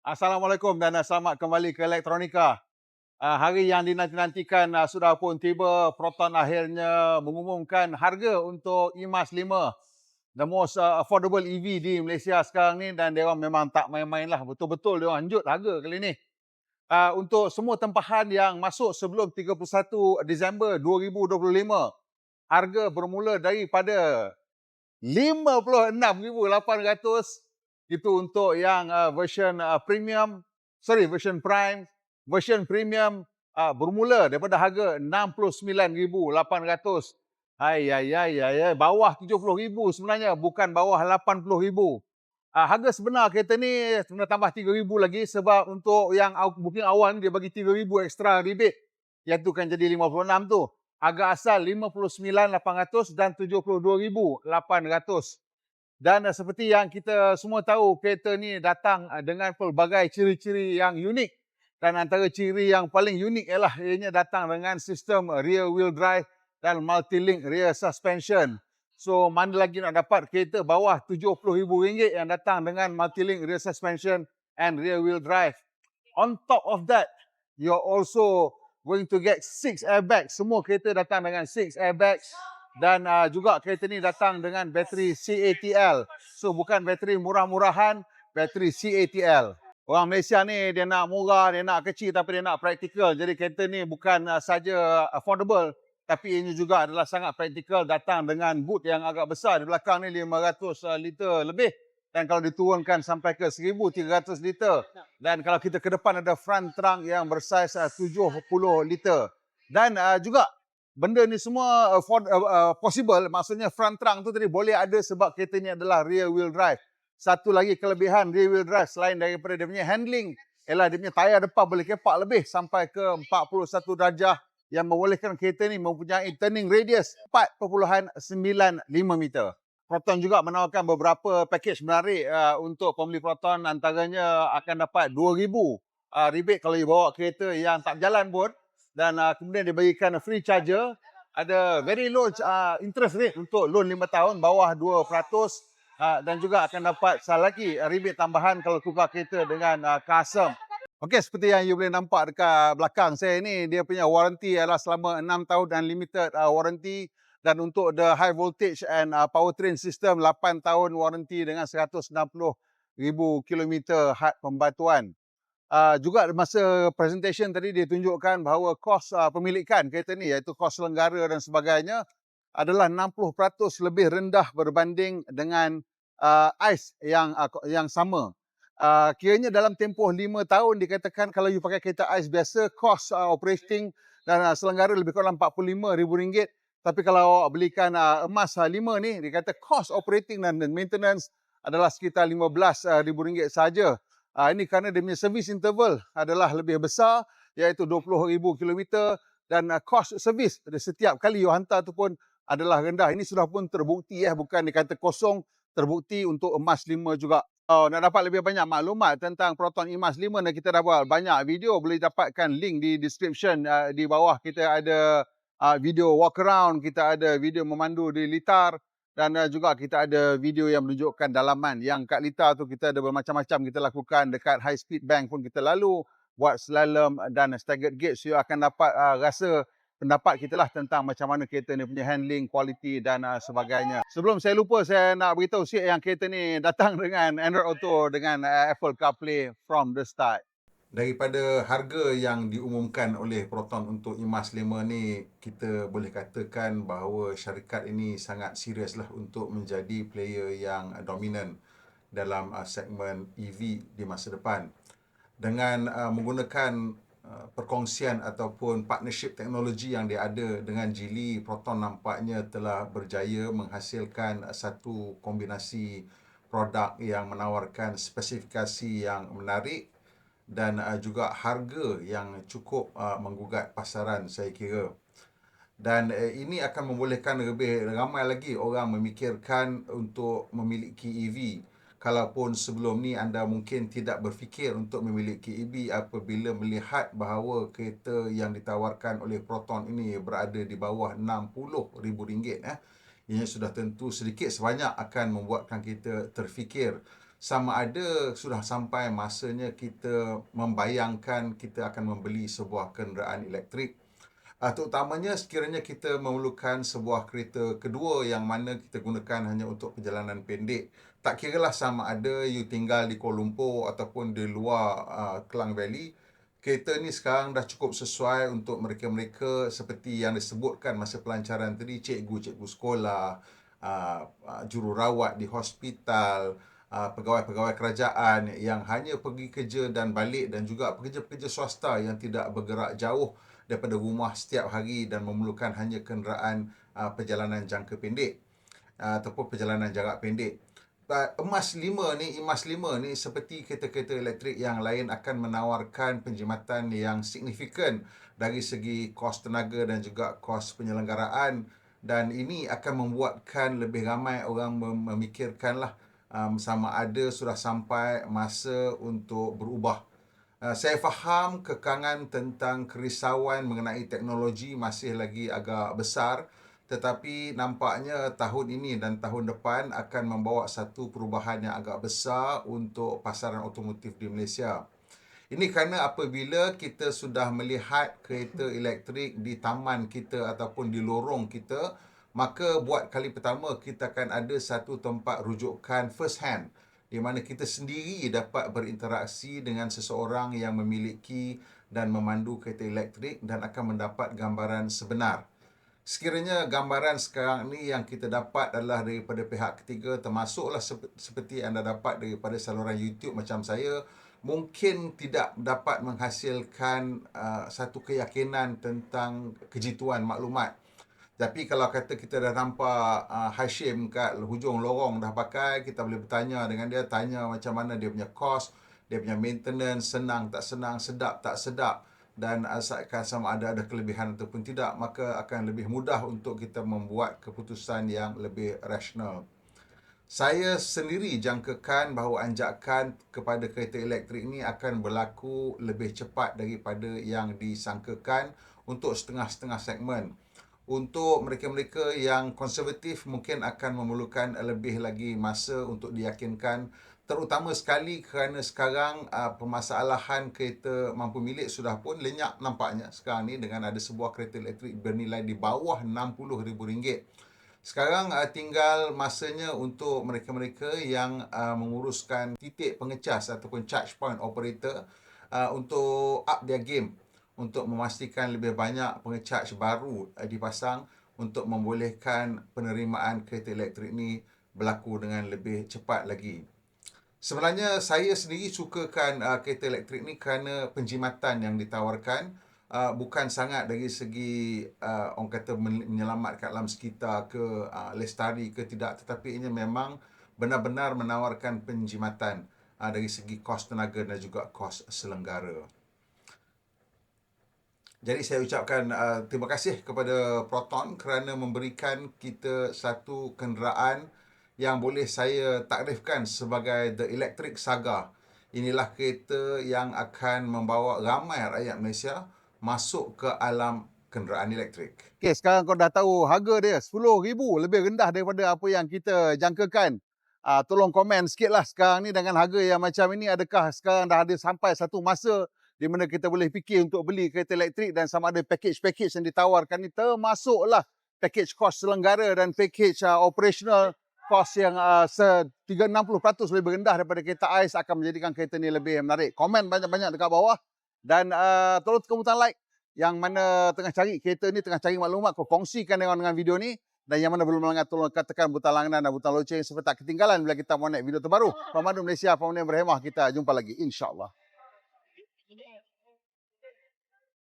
Assalamualaikum dan uh, selamat kembali ke Elektronika. Uh, hari yang dinanti-nantikan uh, sudah pun tiba. Proton akhirnya mengumumkan harga untuk IMAS 5. The most uh, affordable EV di Malaysia sekarang ni dan dia memang tak main-main lah. Betul-betul dia orang anjut harga kali ni. Uh, untuk semua tempahan yang masuk sebelum 31 Disember 2025, harga bermula daripada 56,800 itu untuk yang uh, version uh, premium, sorry version prime, version premium uh, bermula daripada harga 69,800. Hai hai hai hai bawah 70,000 sebenarnya bukan bawah 80,000. Uh, harga sebenar kereta ni sebenarnya tambah 3,000 lagi sebab untuk yang booking awal dia bagi 3,000 extra rebate. Yang tu kan jadi 56 tu. Harga asal 59,800 dan 72,800. Dan uh, seperti yang kita semua tahu, kereta ni datang uh, dengan pelbagai ciri-ciri yang unik. Dan antara ciri yang paling unik ialah ianya datang dengan sistem rear wheel drive dan multi-link rear suspension. So mana lagi nak dapat kereta bawah RM70,000 yang datang dengan multi-link rear suspension and rear wheel drive. On top of that, you're also going to get six airbags. Semua kereta datang dengan six airbags dan uh, juga kereta ni datang dengan bateri CATL. So bukan bateri murah-murahan, bateri CATL. Orang Malaysia ni dia nak murah, dia nak kecil tapi dia nak praktikal. Jadi kereta ni bukan uh, saja affordable tapi ini juga adalah sangat praktikal datang dengan boot yang agak besar di belakang ni 500 uh, liter lebih dan kalau diturunkan sampai ke 1300 liter dan kalau kita ke depan ada front trunk yang bersaiz uh, 70 liter dan uh, juga benda ni semua uh, for, uh, uh, possible. Maksudnya front trunk tu tadi boleh ada sebab kereta ni adalah rear wheel drive. Satu lagi kelebihan rear wheel drive selain daripada dia punya handling ialah dia punya tayar depan boleh kepak lebih sampai ke 41 darjah yang membolehkan kereta ni mempunyai turning radius 4.95 meter. Proton juga menawarkan beberapa package menarik uh, untuk pembeli Proton. Antaranya akan dapat 2000 uh, rebate kalau you bawa kereta yang tak berjalan pun dan uh, kemudian dibagikan free charger. Ada very low uh, interest rate untuk loan 5 tahun bawah 2% uh, dan juga akan dapat salah lagi rebate tambahan kalau tukar kereta dengan uh, custom. Okey seperti yang you boleh nampak dekat belakang saya ni dia punya warranty adalah selama 6 tahun dan limited uh, warranty. Dan untuk the high voltage and uh, powertrain system 8 tahun warranty dengan 160,000 kilometer had pembantuan uh, juga masa presentation tadi dia tunjukkan bahawa kos uh, pemilikan kereta ni iaitu kos lenggara dan sebagainya adalah 60% lebih rendah berbanding dengan uh, ICE yang uh, yang sama. Uh, kiranya dalam tempoh 5 tahun dikatakan kalau you pakai kereta ICE biasa kos uh, operating dan uh, selenggara lebih kurang RM45,000 tapi kalau belikan uh, emas uh, 5 ni dikata kos operating dan maintenance adalah sekitar RM15,000 saja. Uh, ini kerana dia punya service interval adalah lebih besar iaitu 20,000 km dan uh, cost service setiap kali you hantar tu pun adalah rendah. Ini sudah pun terbukti ya, bukan dikata kosong, terbukti untuk emas 5 juga. Oh, nak dapat lebih banyak maklumat tentang Proton Emas 5 dan kita dapat banyak video boleh dapatkan link di description uh, di bawah kita ada uh, video walk around, kita ada video memandu di litar dan uh, juga kita ada video yang menunjukkan dalaman yang kat Lita tu kita ada bermacam-macam kita lakukan dekat high speed bank pun kita lalu buat slalom dan staggered gate so you akan dapat uh, rasa pendapat kita lah tentang macam mana kereta ni punya handling, quality dan uh, sebagainya. Sebelum saya lupa saya nak beritahu sikit yang kereta ni datang dengan Android Auto dengan uh, Apple CarPlay from the start daripada harga yang diumumkan oleh Proton untuk IMAS 5 ni kita boleh katakan bahawa syarikat ini sangat serius lah untuk menjadi player yang dominan dalam uh, segmen EV di masa depan. Dengan uh, menggunakan uh, perkongsian ataupun partnership teknologi yang dia ada dengan Geely Proton nampaknya telah berjaya menghasilkan satu kombinasi produk yang menawarkan spesifikasi yang menarik dan uh, juga harga yang cukup uh, menggugat pasaran saya kira. Dan uh, ini akan membolehkan lebih ramai lagi orang memikirkan untuk memiliki EV. Kalaupun sebelum ni anda mungkin tidak berfikir untuk memiliki EV apabila melihat bahawa kereta yang ditawarkan oleh Proton ini berada di bawah RM60,000 eh. Ini sudah tentu sedikit sebanyak akan membuatkan kita terfikir sama ada sudah sampai masanya kita membayangkan kita akan membeli sebuah kenderaan elektrik. Uh, terutamanya sekiranya kita memerlukan sebuah kereta kedua yang mana kita gunakan hanya untuk perjalanan pendek. Tak kiralah sama ada you tinggal di Kuala Lumpur ataupun di luar uh, Klang Valley kereta ni sekarang dah cukup sesuai untuk mereka-mereka seperti yang disebutkan masa pelancaran tadi cikgu-cikgu sekolah uh, uh, jururawat di hospital uh, pegawai-pegawai kerajaan yang hanya pergi kerja dan balik dan juga pekerja-pekerja swasta yang tidak bergerak jauh daripada rumah setiap hari dan memerlukan hanya kenderaan uh, perjalanan jangka pendek uh, ataupun perjalanan jarak pendek. Emas lima ni, emas lima ni seperti kereta-kereta elektrik yang lain akan menawarkan penjimatan yang signifikan dari segi kos tenaga dan juga kos penyelenggaraan dan ini akan membuatkan lebih ramai orang memikirkanlah um, sama ada sudah sampai masa untuk berubah. Uh, saya faham kekangan tentang kerisauan mengenai teknologi masih lagi agak besar tetapi nampaknya tahun ini dan tahun depan akan membawa satu perubahan yang agak besar untuk pasaran otomotif di Malaysia. Ini kerana apabila kita sudah melihat kereta elektrik di taman kita ataupun di lorong kita, maka buat kali pertama kita akan ada satu tempat rujukan first hand di mana kita sendiri dapat berinteraksi dengan seseorang yang memiliki dan memandu kereta elektrik dan akan mendapat gambaran sebenar. Sekiranya gambaran sekarang ni yang kita dapat adalah daripada pihak ketiga termasuklah seperti anda dapat daripada saluran YouTube macam saya mungkin tidak dapat menghasilkan uh, satu keyakinan tentang kejituan maklumat tapi kalau kata kita dah nampak uh, Hashim kat hujung lorong dah pakai, kita boleh bertanya dengan dia, tanya macam mana dia punya cost, dia punya maintenance, senang tak senang, sedap tak sedap dan asalkan sama ada ada kelebihan ataupun tidak, maka akan lebih mudah untuk kita membuat keputusan yang lebih rasional. Saya sendiri jangkakan bahawa anjakan kepada kereta elektrik ini akan berlaku lebih cepat daripada yang disangkakan untuk setengah-setengah segmen untuk mereka-mereka yang konservatif mungkin akan memerlukan lebih lagi masa untuk diyakinkan terutama sekali kerana sekarang uh, permasalahan kereta mampu milik sudah pun lenyap nampaknya sekarang ni dengan ada sebuah kereta elektrik bernilai di bawah RM60,000. Sekarang uh, tinggal masanya untuk mereka-mereka yang uh, menguruskan titik pengecas ataupun charge point operator uh, untuk up their game untuk memastikan lebih banyak pengecharge baru uh, dipasang untuk membolehkan penerimaan kereta elektrik ni berlaku dengan lebih cepat lagi. Sebenarnya saya sendiri sukakan uh, kereta elektrik ni kerana penjimatan yang ditawarkan uh, bukan sangat dari segi uh, orang kata menyelamatkan alam sekitar ke uh, lestari ke tidak tetapi ini memang benar-benar menawarkan penjimatan uh, dari segi kos tenaga dan juga kos selenggara. Jadi saya ucapkan uh, terima kasih kepada Proton kerana memberikan kita satu kenderaan yang boleh saya takrifkan sebagai The Electric Saga. Inilah kereta yang akan membawa ramai rakyat Malaysia masuk ke alam kenderaan elektrik. Okey, sekarang kau dah tahu harga dia RM10,000 lebih rendah daripada apa yang kita jangkakan. Uh, tolong komen sikitlah sekarang ni dengan harga yang macam ini adakah sekarang dah ada sampai satu masa di mana kita boleh fikir untuk beli kereta elektrik dan sama ada package-package yang ditawarkan ni termasuklah package kos selenggara dan package uh, operational kos yang uh, 60% lebih rendah daripada kereta AIS akan menjadikan kereta ni lebih menarik. Komen banyak-banyak dekat bawah dan uh, tolong tekan butang like yang mana tengah cari kereta ni, tengah cari maklumat, kau kongsikan dengan, dengan video ni dan yang mana belum melanggar tolong tekan butang langganan dan butang loceng supaya tak ketinggalan bila kita mau naik video terbaru. Pemandu Malaysia, Pemandu Berhemah, kita jumpa lagi insyaAllah.